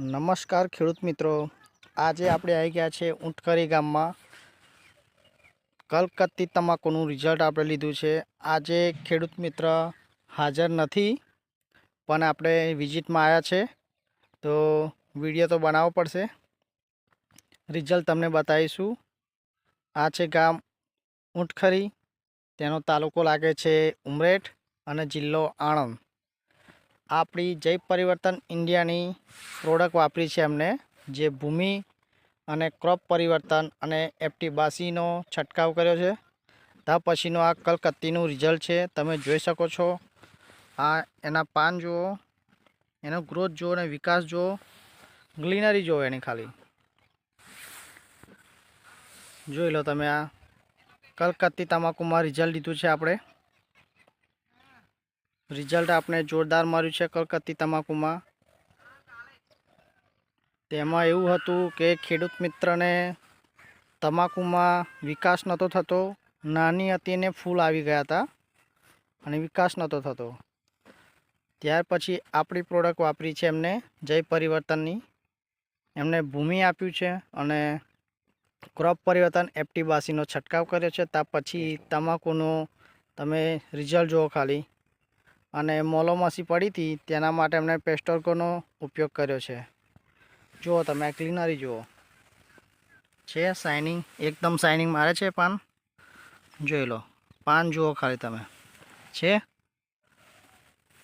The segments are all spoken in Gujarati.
નમસ્કાર ખેડૂત મિત્રો. આજે આપણે આવી ગયા છે ઊંટકરી ગામમાં. કલકત્તી તમાકુનું રિઝલ્ટ આપણે લીધું છે. આજે ખેડૂત મિત્ર હાજર નથી, પણ આપણે વિઝિટમાં આવ્યા છે. તો વીડિયો તો બનાવવો પડશે. રિઝલ્ટ તમને બતાવીશું. આ છે ગામ ઊંટખરી તેનો તાલુકો લાગે છે ઉમરેઠ અને જિલ્લો આણંદ. આપણી જૈવ પરિવર્તન ઇન્ડિયાની પ્રોડક્ટ વાપરી છે એમને, જે ભૂમિ અને ક્રોપ પરિવર્તન અને એફટી બાસીનો છંટકાવ કર્યો છે. ત્યાં પછીનો આ કલકત્તીનું રિઝલ્ટ છે, તમે જોઈ શકો છો. આ એના પાન જુઓ, એનો ગ્રોથ જુઓ અને વિકાસ જુઓ. ગ્લીનરી જુઓ એની ખાલી. જોઈ લો તમે આ કલકત્તી તમાકુમાં રિઝલ્ટ લીધું છે આપણે. રિઝલ્ટ આપણે જોરદાર મળ્યું છે કલકત્તી તમાકુમાં. તેમાં એવું હતું કે ખેડૂત મિત્રને તમાકુમાં વિકાસ નહોતો થતો, નાની હતી ને ફૂલ આવી ગયા હતા અને વિકાસ નહોતો થતો. ત્યાર પછી આપણી પ્રોડક્ટ વાપરી છે એમને જય પરિવર્તનની. એમને ભૂમિ આપ્યું છે અને ક્રોપ પરિવર્તન એફટી બાસીનો છંટકાવ કર્યો છે. ત્યાં પછી તમાકુનો તમે રિઝલ્ટ જુઓ ખાલી. અને મોલોમાસી પડી હતી, તેના માટે એમણે પેસ્ટોરકોનો ઉપયોગ કર્યો છે. જુઓ તમે ક્લીનરી જુઓ. છે શાઇનિંગ એકદમ શાઇનિંગ મારે છે પાન. જોઈ લો, પાન જુઓ ખાલી તમે. છે?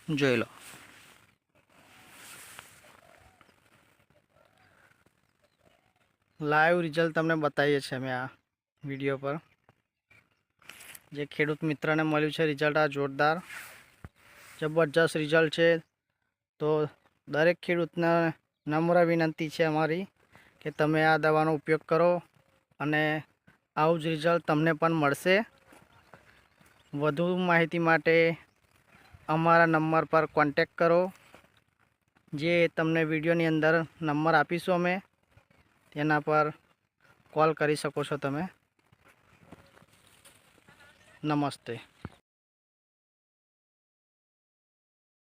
જોઈ લો. લાઈવ રિઝલ્ટ તમને બતાવીએ છીએ અમે આ વીડિયો પર. જે ખેડૂત મિત્રને મળ્યું છે રિઝલ્ટ આ જોરદાર. જબરજસ્ત રિઝલ્ટ છે. તો દરેક ખેડૂતને નમ્ર વિનંતી છે અમારી કે તમે આ દવાનો ઉપયોગ કરો અને આવું જ રિઝલ્ટ તમને પણ મળશે. વધુ માહિતી માટે અમારા નંબર પર કોન્ટેક કરો. જે તમને વિડીયોની અંદર નંબર આપીશું અમે, તેના પર કોલ કરી શકો છો તમે. નમસ્તે.